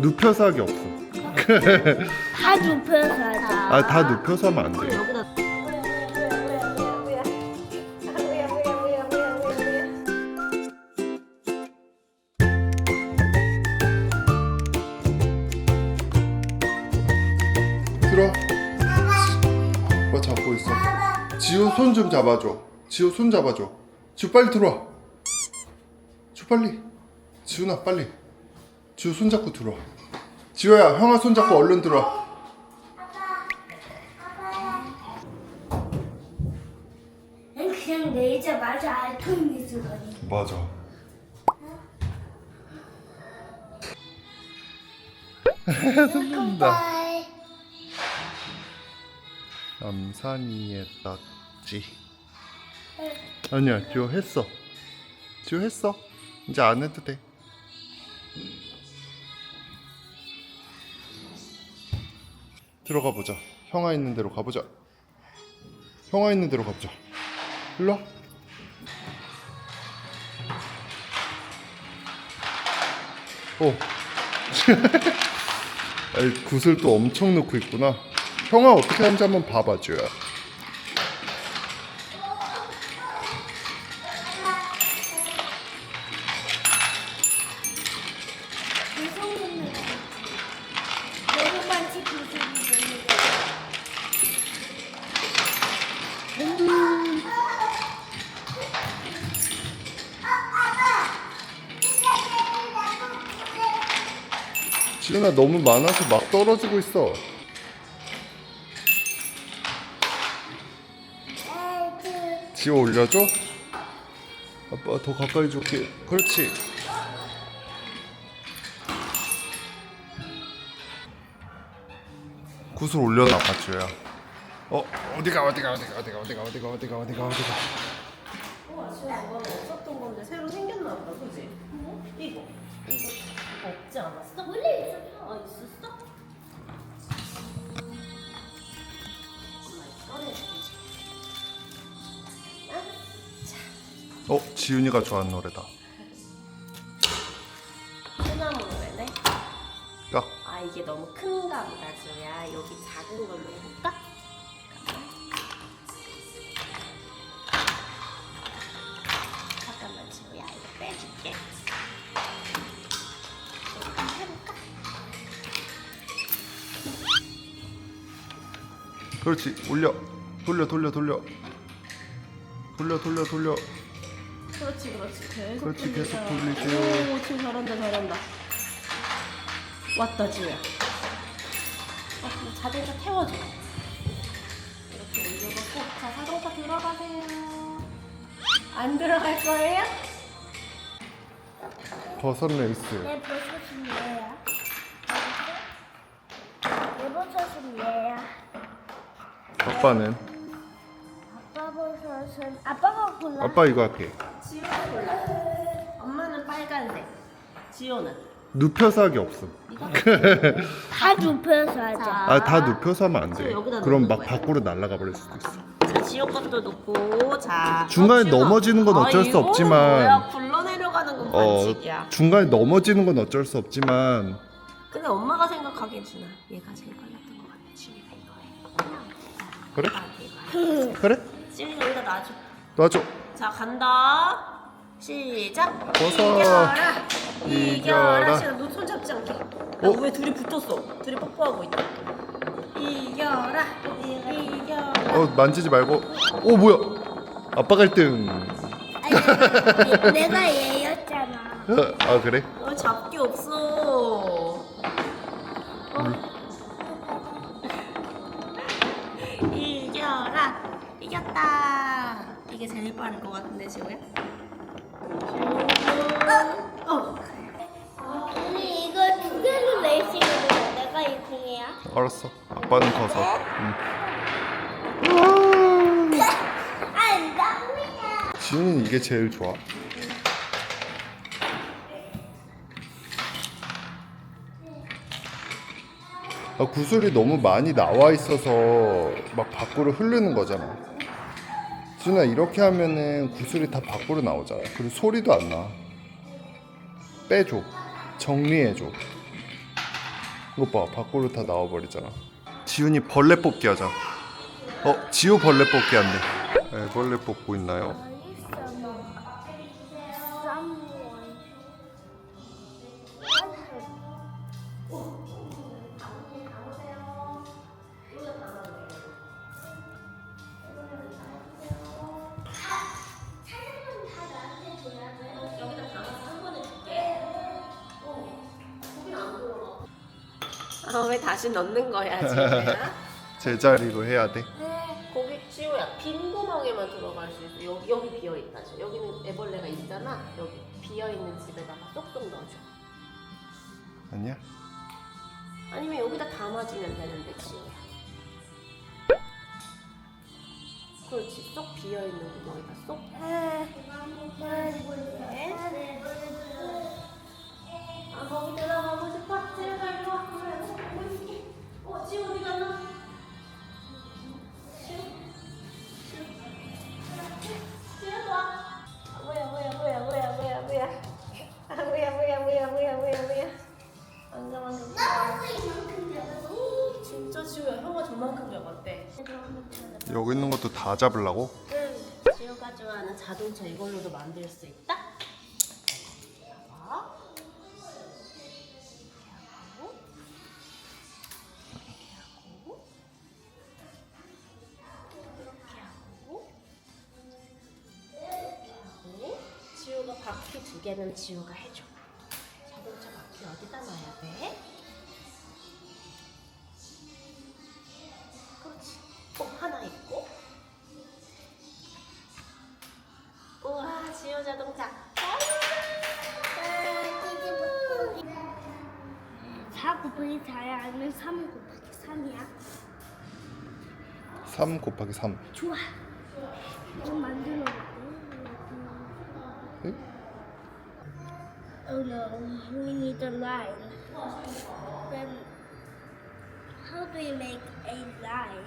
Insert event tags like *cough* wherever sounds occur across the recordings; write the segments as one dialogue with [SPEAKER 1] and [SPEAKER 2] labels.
[SPEAKER 1] 눕혀서 하기 없어. *laughs*
[SPEAKER 2] 다 눕혀서 하자.
[SPEAKER 1] 아, 다 눕혀서 하면 안 돼. 들어. 뭐 잡고 있어. 지호 손좀 잡아줘. 지호 손 잡아줘. 지호 빨리 들어와. 지호 빨리. 지훈아 빨리. 지호 손 잡고 들어와. 지호야 형아 손 잡고 얼른 들어와.
[SPEAKER 2] 그냥 내자마자 알통이 쓰거든.
[SPEAKER 1] 맞아. 나 남산이에 떴지. 아니야, 지호 했어. 지호 했어. 이제 안 해도 돼. 들어가 보자. 형아 있는 데로 가보자. 형아 있는 데로 가보자. 일로 와. 오. *laughs* 아이, 굿을 또 엄청 넣고 있구나. 형아 어떻게 하는지 한번 봐봐줘요.
[SPEAKER 2] 내가만 지키고 있는
[SPEAKER 1] 지은아 너무 많아서 막 떨어지고 있어. 지워 올려줘. 아빠 더 가까이 줄게. 그렇지. 굿을 올려놔 봐줘야. 어 어디가 어디가 어디가 어디가 어디가 어디가 어디가 어디가 어디가.
[SPEAKER 3] 우와 지금 이거는 없었던 건데 새로 생겼나 보다 그지? 이거 이거 없지 않았어?
[SPEAKER 2] 원래 있었어.
[SPEAKER 3] 아 있었어?
[SPEAKER 1] 어 지윤이가 좋아하는 노래다.
[SPEAKER 3] 소나무는
[SPEAKER 1] 까.
[SPEAKER 3] 아 이게 너무 큰가 보다 지우야 여기 작은 걸로 해볼까? 잠깐만 지우야 이거 빼줄게
[SPEAKER 1] 그렇지 올려 돌려 돌려 돌려 돌려 돌려 돌려
[SPEAKER 3] 그렇지 그렇지 계속
[SPEAKER 1] 그렇지, 계속. 돌리세요.
[SPEAKER 3] 오 지금 잘한다 잘한다 왔다 지우야 어, 그럼 자동차 태워줘 이렇게 올려놓고 자 자동차 들어가세요 안 들어갈 거예요?
[SPEAKER 1] 버섯 레이스
[SPEAKER 2] 내 버섯은 얘야. 내 버섯은 얘야.
[SPEAKER 1] 아빠는?
[SPEAKER 2] 아빠 버섯은 아빠가 골라.
[SPEAKER 1] 아빠 이거 할게.
[SPEAKER 3] 지우는 골라. 엄마는 빨간색 지우는.
[SPEAKER 1] 눕혀서 하기 없음. *laughs*
[SPEAKER 2] 다 눕혀서 하자.
[SPEAKER 1] 아 다 눕혀서 하면 안 돼.
[SPEAKER 3] 그럼 여기다
[SPEAKER 1] 그럼
[SPEAKER 3] 넣는
[SPEAKER 1] 막
[SPEAKER 3] 거야.
[SPEAKER 1] 밖으로 날아가 버릴 수도 있어.
[SPEAKER 3] 자 지우 것도 넣고 자
[SPEAKER 1] 중간에
[SPEAKER 3] 어.
[SPEAKER 1] 넘어지는 건 어쩔 수
[SPEAKER 3] 이거는
[SPEAKER 1] 없지만
[SPEAKER 3] 뭐야 굴러 내려가는
[SPEAKER 1] 건어
[SPEAKER 3] 반칙이야.
[SPEAKER 1] 중간에 넘어지는 건 어쩔 수 없지만
[SPEAKER 3] 근데 엄마가 생각하기엔 준아 얘가 제일 빨랐
[SPEAKER 1] 그래?
[SPEAKER 3] 아, 해.
[SPEAKER 1] 그래?
[SPEAKER 3] 지우가 여기다 놔줘.
[SPEAKER 1] 놔줘.
[SPEAKER 3] 자 간다. 시작.
[SPEAKER 1] 벗어.
[SPEAKER 3] 이겨라.
[SPEAKER 1] 이겨라.
[SPEAKER 3] 너손 잡지 않게.
[SPEAKER 1] 어?
[SPEAKER 3] 왜 둘이 붙었어? 둘이 뽀뽀하고 있다. 이겨라. 이겨라.
[SPEAKER 1] 어 만지지 말고. 오 뭐야? 아빠가 1등.
[SPEAKER 2] 아니, 내가 얘였잖아. *laughs*
[SPEAKER 1] 아 그래?
[SPEAKER 3] 어 잡기 없어 이겨라 이겼다 이게 제일 빠른 것 같은데 지우야 어
[SPEAKER 2] 언니 이거 두 개로 레이싱이거든. 내가 2등이야.
[SPEAKER 1] 알았어 아빠는 버섯 응.
[SPEAKER 2] 안 답니다.
[SPEAKER 1] 지우는 이게 제일 좋아 구슬이 너무 많이 나와 있어서 막 밖으로 흐르는 거잖아. 준아 이렇게 하면은 구슬이 다 밖으로 나오잖아. 그리고 소리도 안 나. 빼줘. 정리해줘. 이것 봐 밖으로 다 나와버리잖아 지훈이 벌레 뽑기 하자 어 지우 벌레 뽑기 한대 네, 벌레 뽑고 있나요?
[SPEAKER 3] 아 왜 다시 넣는 거야 *laughs* 지우야?
[SPEAKER 1] 제자리로 해야 돼
[SPEAKER 3] 거기 지우야 빈 구멍에만 들어갈 수 있어. 여기 여기 비어 있다. 지금. 여기는 애벌레가 있잖아. 여기 비어 있는 집에다가 쏙쏙 넣어줘.
[SPEAKER 1] 아니야?
[SPEAKER 3] 아니면 여기다 담아주면 되는데 지우야. 그렇지. 쏙 비어 있는 구멍에다 쏙. 진짜 지우야 형아 저만큼 잡았대.
[SPEAKER 1] 여기 있는 것도 다 잡으려고?
[SPEAKER 3] 응. 지우가 좋아하는 자동차 이걸로도 만들 수 있다. 봐봐. 이렇게 하고, 이렇게 하고, 이렇게 하고, 이렇게 하고. 지우가 바퀴 두 개는 지우가 해줘. 자동차 바퀴 어디다 놔야 돼? 그렇지. 어, 하나 있고. 우와, 지우 자동차.
[SPEAKER 2] 4 곱하기 4야 아니면 3 곱하기 3이야?
[SPEAKER 1] 3 곱하기 3
[SPEAKER 2] 좋아. 좀 만들어 볼게.
[SPEAKER 1] 네?
[SPEAKER 2] Oh no, we need a line. Then how do you make a line?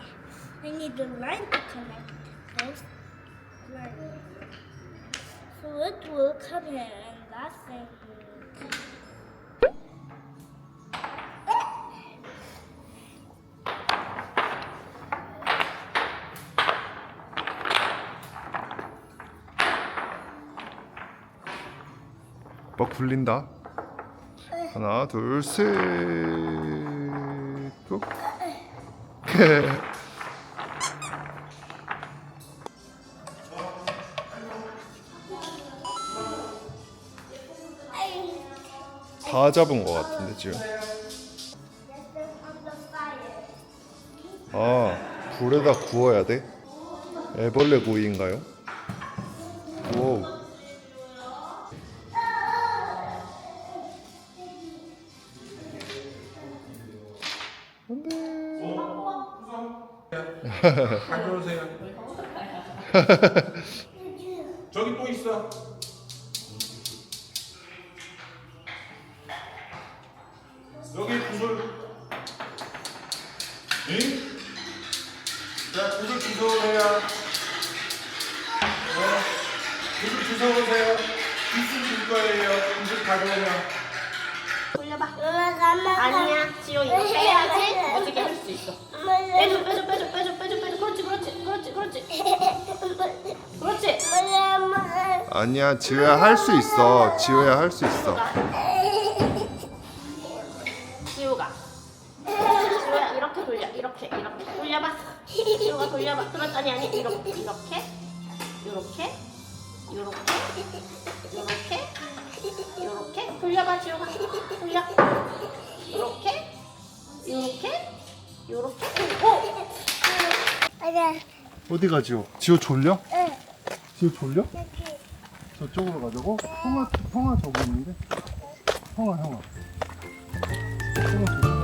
[SPEAKER 2] I need a line to connect those lines. So it will come here and that's it.
[SPEAKER 1] 막 굴린다 하나 둘 셋 꾹. *laughs* 다 잡은 것 같은데 지금 아 불에다 구워야 돼? 애벌레 구이인가요? 오
[SPEAKER 4] 가져오세요. *laughs* 저기 또 있어. 여기 구슬. 응? 자, 구슬 주워오세요. 네. 구슬 주워오세요. 구슬 줄 거예요. 구슬 가져오면.
[SPEAKER 3] 돌려봐.
[SPEAKER 2] 아니야.
[SPEAKER 3] 이거 빼야지. 어떻게 할 수 있어. 빼줘, 빼줘, 빼줘, 빼줘, 빼줘, 빼줘. 그렇지, 그렇지, 그렇지, 그렇지. 그렇지.
[SPEAKER 1] 아니야 지우야 할 수 있어 지우야 할 수 있어
[SPEAKER 3] 지우가. 지우야 이렇게 돌려, 이렇게, 이렇게 돌려봐. 지우가 돌려봐. 그렇지, 아니 아니 이렇게, 이렇게, 이렇게, 이렇게, 이렇게, 이렇게 돌려봐 지호 돌려 이렇게 이렇게 이렇게 오
[SPEAKER 2] 맞아.
[SPEAKER 1] 어디 가지요? 지호 졸려?
[SPEAKER 2] 응.
[SPEAKER 1] 지호 졸려?
[SPEAKER 2] 여기.
[SPEAKER 1] 저쪽으로 가자고? 형아, 형아 저기 있는데? 형아, 형아. 형아 저기.